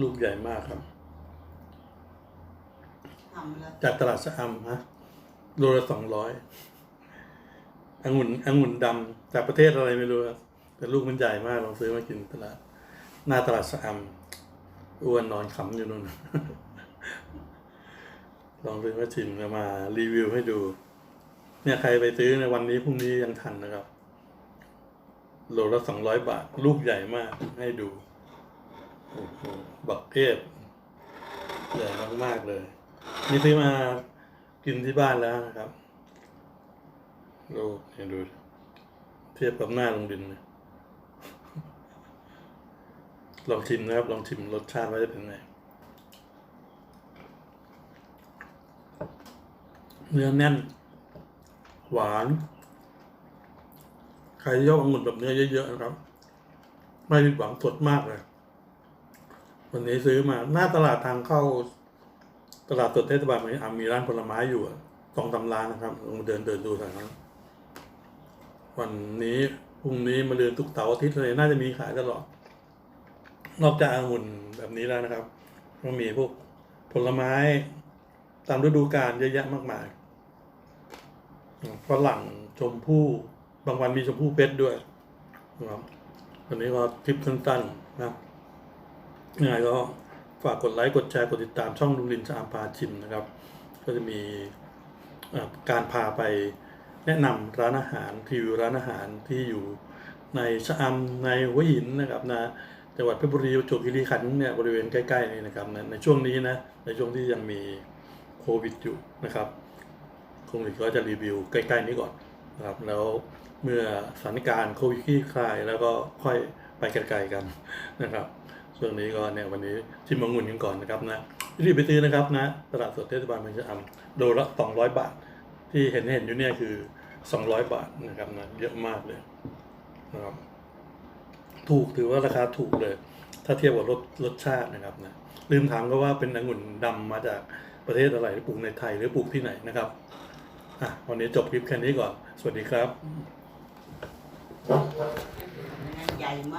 ลูกใหญ่มากครับทำแล้วจากตลาดชะอำฮะโลละสองร้อยองุ่นองุ่นดำจากประเทศอะไรไม่รู้ครับแต่ลูกมันใหญ่มากลองซื้อมากินตลาด หน้าตลาดชะอำอ้วนนอนขำอยู่นู่นลองซื้อมาชิมแล้วมารีวิวให้ดู เนี่ยใครไปซื้อในวันนี้พรุ่งนี้ยังทันนะครับ โลละสองร้อยบาท ลูกใหญ่มากให้ดูโอ้โห บักเทพใหญ่มากๆเลย นี่ซื้อมากินที่บ้านแล้วนะครับดูเนี่ยดู เทียบกับหน้าลงดินเลยลองชิมนะครับ ลองชิมรสชาติว่าจะเป็นไงเนื้อแน่น หวาน ใครที่ชอบองุ่นแบบเนื้อเยอะ ๆ นะครับ ไม่ผิดหวังสดมากเลย วันนี้ซื้อมาหน้าตลาดทางเข้า ตลาดสดเทศบาลมีมีร้านผลไม้อยู่สองสามร้านนะครับลองเดินเดินดูทางนั้นวันนี้พรุ่งนี้มาเดือนทุกเสาร์อาทิตย์เลยน่าจะมีขายตลอด นอกจากองุ่นแบบนี้แล้วนะครับ ก็มีพวกผลไม้ ตามฤดูกาลเยอะแยะมากมายฝรั่งชมพู่บางวันมีชมพู่เพชรด้วยนะครับวันนี้ก็คลิปสั้นๆนะ ยังไงก็ฝากกดไลค์กดแชร์กดติดตามช่องลุงลินชามพาชิมนะครับ ก็จะมีการพาไปแนะนำร้านอาหารรีวิวร้านอาหารที่อยู่ในชะอำในหัวหินนะครับนะจังหวัดเพชรบุรีประจวบคีรีขันธ์เนี่ยบริเวณใกล้ๆนี่นะครับนะในช่วงนี้นะในช่วงที่ยังมีโควิดอยู่นะครับคงก็จะรีวิวใกล้ๆนี้ก่อนนะครับแล้วเมื่อสถานการณ์โควิดคลี่คลายแล้วก็ค่อยไปไกลๆกันนะครับ ช่วงนี้ก็เนี่ยวันนี้ชิมมังุ่นกันก่อนนะครับนะรีบไปซื้อนะครับนะตลาดสดเทศบาลเมืองชะอำโลละ200 บาท ที่เห็นเห็นอยู่เนี่ยคือ 200 บาทนะครับนะเยอะมากเลยนะครับถูกถือว่าราคาถูกเลย ถ้าเทียบกับรสรสชาตินะครับนะลืมถามก็ว่าเป็นองุ่นดำมาจากประเทศอะไรหรือปลูกในไทยหรือปลูกที่ไหนนะครับอะวันนี้จบคลิปแค่นี้ก่อน สวัสดีครับ ใหญ่มาก